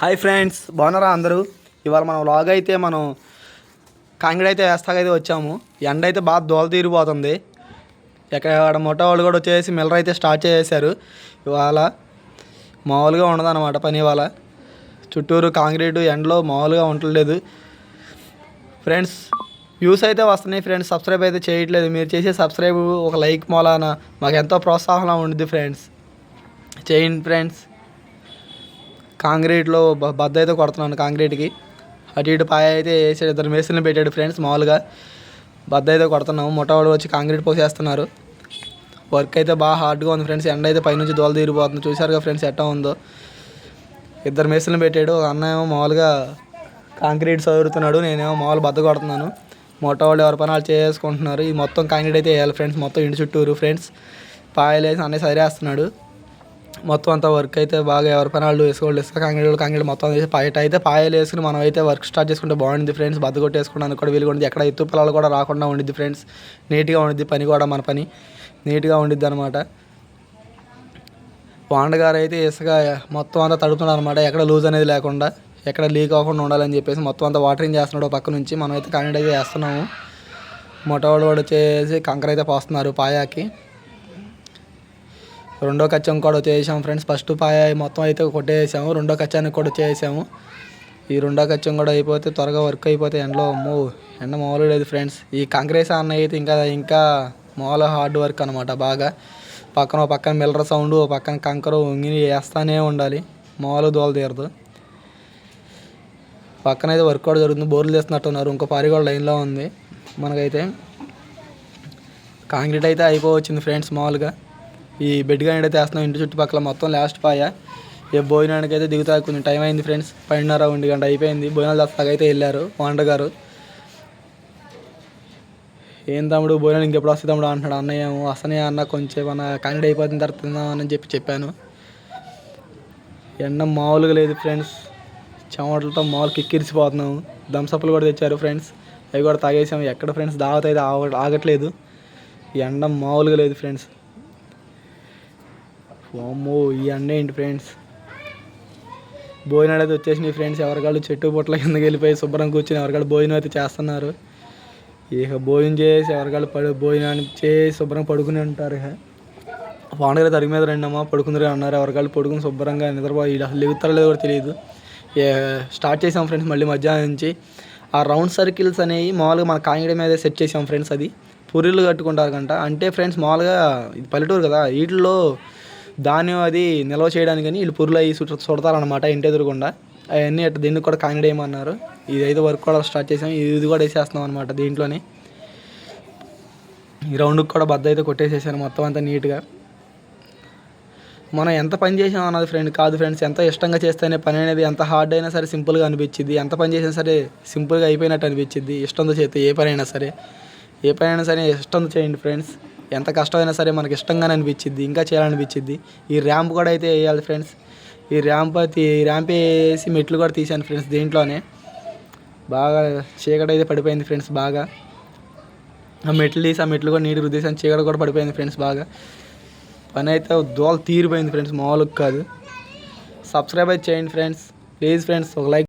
Hi friends బాగున్నారా అందరూ? ఇవాళ మనం లాగ్ అయితే మనం కాంగిడి అయితే వేస్తాకైతే వచ్చాము. ఎండ అయితే బాగా దోల తీరిపోతుంది. ఎక్కడ మొట్ట వాళ్ళు కూడా వచ్చేసి మిల్లర్ అయితే స్టార్ట్ చేసేసారు ఇవాళ మామూలుగా ఉండదన్నమాట పని ఇవాళ. చుట్టూరు కాంక్రీటు ఎండలో మామూలుగా ఉండలేదు ఫ్రెండ్స్ వ్యూస్ అయితే వస్తున్నాయి ఫ్రెండ్స్. సబ్స్క్రైబ్ అయితే చేయట్లేదు. మీరు చేసే సబ్స్క్రైబ్ ఒక లైక్ మూలాన మాకు ఎంతో ప్రోత్సాహంగా ఉండిద్ది ఫ్రెండ్స్. చేయండి ఫ్రెండ్స్. కాంక్రీట్లో బద్ద అయితే కొడుతున్నాను కాంక్రీట్కి. అటు ఇటు పాయ అయితే వేసాడు. ఇద్దరు మేస్త్రిని పెట్టాడు ఫ్రెండ్స్ మామూలుగా. బద్ద అయితే కొడుతున్నాము మొట్టవాడు వచ్చి కాంక్రీట్ పోసేస్తున్నారు. వర్క్ అయితే బాగా హార్డ్గా ఉంది ఫ్రెండ్స్. ఎండ అయితే పైనుంచి దోల తీరిపోతుంది. చూసారుగా ఫ్రెండ్స్ ఎట్టా ఉందో. ఇద్దరు మేస్త్రిని పెట్టాడు. ఒక అన్న ఏమో మామూలుగా కాంక్రీట్ చదువుతున్నాడు నేనేమో మామూలు బద్ద కొడుతున్నాను. మొట్ట వాళ్ళు ఎవరి పని వాళ్ళు చేసుకుంటున్నారు. ఈ మొత్తం కాంక్రీట్ అయితే వేయాలి ఫ్రెండ్స్. మొత్తం ఇంటి చుట్టూరు ఫ్రెండ్స్. పాయలేసి అన్నీ సరివేస్తున్నాడు మొత్తం అంతా వర్క్ అయితే బాగా ఎవరి పని వాళ్ళు వేసుకోవాలి ఇసుక కాంగిడి కాంగిడి మొత్తం వేసి పాయట అయితే పాయలు వేసుకుని మనం అయితే వర్క్ స్టార్ట్ చేసుకుంటే బాగుంది ఫ్రెండ్స్ బద్ద కొట్టేసుకోవడానికి కూడా వీలు ఉంది. ఎక్కడ ఎత్తు పొలాలు కూడా రాకుండా ఉండిద్ది ఫ్రెండ్స్ నీట్గా ఉండిద్ది పని కూడా మన పని. నీట్గా ఉండిద్ది అనమాట పాండగారు అయితే ఇసుక మొత్తం అంతా తడుపుతున్నాడు అనమాట ఎక్కడ లూజ్ అనేది లేకుండా ఎక్కడ లీక్ అవ్వకుండా ఉండాలని చెప్పేసి మొత్తం అంతా వాటరింగ్ చేస్తున్నాడు పక్క నుంచి. మనం అయితే కాంగిడి అయితే వేస్తున్నాము. మొట్టవాడు వాడు వచ్చేసి కంకర అయితే పోస్తున్నారు పాయాకి. రెండో కచ్చం కూడా చేసాం ఫ్రెండ్స్. ఫస్ట్ పాయ మొత్తం అయితే కొట్టేసాము. రెండో కచ్చానికి కూడా వచ్చేసాము ఈ రెండో కచ్చం కూడా అయిపోతే త్వరగా వర్క్ అయిపోతే ఎండలో మూ ఎండ మామూలు లేదు ఫ్రెండ్స్. ఈ కాంగ్రెస్ అన్న అయితే ఇంకా ఇంకా మామూలు హార్డ్ వర్క్ అనమాట బాగా. పక్కన ఓ పక్కన మిల్లర సౌండ్ ఓ పక్కన కంకర ఉంగి వేస్తానే ఉండాలి. మామూలు దోల తీరదు. పక్కన అయితే వర్క్ కూడా జరుగుతుంది. బోర్లు తీస్తున్నట్టున్నారు ఇంకో పారి కూడా లైన్లో ఉంది. మనకైతే కాంక్రీట్ అయితే అయిపోవచ్చింది ఫ్రెండ్స్ మామూలుగా. ఈ బెడ్ కానీ అయితే వేస్తున్నాం ఇంటి చుట్టుపక్కల మొత్తం లాస్ట్ పాయ. ఏ భోజనానికి అయితే దిగుతా కొంచెం టైం అయింది ఫ్రెండ్స్ పన్నెండున్నర ఒంటి గంట అయిపోయింది. భోజనాలు దస్తాగా అయితే వెళ్ళారు ఓనర్ గారు. ఏం తమ్ముడు భోజనం ఇంకెప్పుడు వస్తుంది తమ్ముడు? అంటున్నాడు. అన్నయ్య అసనే అన్న కొంచెం మన కాంక్రీట్ అయిపోయిన తర్వాత తిందామని చెప్పి చెప్పాను. ఎండ మామూలుగా లేదు ఫ్రెండ్స్ చెమటలతో మామూలు కిక్కిరిసిపోతున్నాము. థమ్సప్లు కూడా తెచ్చారు ఫ్రెండ్స్ అవి కూడా తాగేసాము. ఎక్కడ ఫ్రెండ్స్ దావత్ అయితే ఆగట్లేదు. ఎండ మామూలుగా లేదు ఫ్రెండ్స్ వామ్మో ఇవన్నీ ఏంటి ఫ్రెండ్స్? భోజనాలు అయితే వచ్చేసినాయి ఫ్రెండ్స్. ఎవరికాళ్ళు చెట్టు పొట్ల కిందకి వెళ్ళిపోయి శుభ్రం కూర్చొని ఎవరికాళ్ళు భోజనం అయితే చేస్తున్నారు. ఇక భోజనం చేసి ఎవరికాళ్ళు పడు భోజనాన్ని చేసి శుభ్రం పడుకుని ఉంటారు ఇక. వానగారు తరిగి మీద రండి అమ్మా పడుకుందరు అన్నారు. ఎవరికాళ్ళు పడుకుని శుభ్రంగా నిద్రపోయి అసలు లేగుతారో లేదో కూడా తెలియదు. స్టార్ట్ చేసాం ఫ్రెండ్స్ మళ్ళీ మధ్యాహ్నం నుంచి. ఆ రౌండ్ సర్కిల్స్ అనేవి మామూలుగా మన కాంగిడి మీద సెట్ చేసాం ఫ్రెండ్స్ అది. పూరీలు కట్టుకుంటారు కంట. అంటే ఫ్రెండ్స్ మామూలుగా ఇది పల్లెటూరు కదా వీటిల్లో ధాన్యం అది నిల్వ చేయడానికని వీళ్ళు పురులు అవి చుడతారనమాట ఇంటి ఎదురుకుండా అవన్నీ అట్లా దీనికి కూడా కాంగ్రెడ్ వేయమన్నారు ఇది అయితే వర్క్ కూడా స్టార్ట్ చేసాం. ఇది కూడా వేసేస్తున్నాం అనమాట దీంట్లోనే. ఈ రౌండ్కి కూడా బద్ద అయితే కొట్టేసేసాను మొత్తం అంతా నీట్గా. మనం ఎంత పని చేసాం అన్నది ఫ్రెండ్ కాదు ఫ్రెండ్స్ ఎంత ఇష్టంగా చేస్తేనే పని అనేది ఎంత హార్డ్ అయినా సరే సింపుల్గా అనిపించింది ఎంత పని చేసినా సరే సింపుల్గా అయిపోయినట్టు అనిపించింది ఇష్టంతో చేస్తే ఏ పని అయినా సరే. ఏ పని అయినా సరే ఇష్టంతో చేయండి ఫ్రెండ్స్ ఎంత కష్టమైనా సరే మనకి ఇష్టంగానే అనిపించింది ఇంకా చేయాలనిపించింది ఈ ర్యాంప్ కూడా అయితే వేయాలి ఫ్రెండ్స్ ఈ ర్యాంప్ ఈ ర్యాంప్ వేసి మెట్లు కూడా తీసాను ఫ్రెండ్స్ దీంట్లోనే. బాగా చీకటి అయితే పడిపోయింది ఫ్రెండ్స్ బాగా. ఆ మెట్లు తీసి ఆ మెట్లు కూడా నీటి రుద్దేశాను చీకటి కూడా పడిపోయింది ఫ్రెండ్స్ బాగా. పని అయితే దోలు తీరిపోయింది ఫ్రెండ్స్ మామూలుగా కాదు. సబ్స్క్రైబ్ అయితే చేయండి ఫ్రెండ్స్ ప్లీజ్ ఫ్రెండ్స్ ఒక లైక్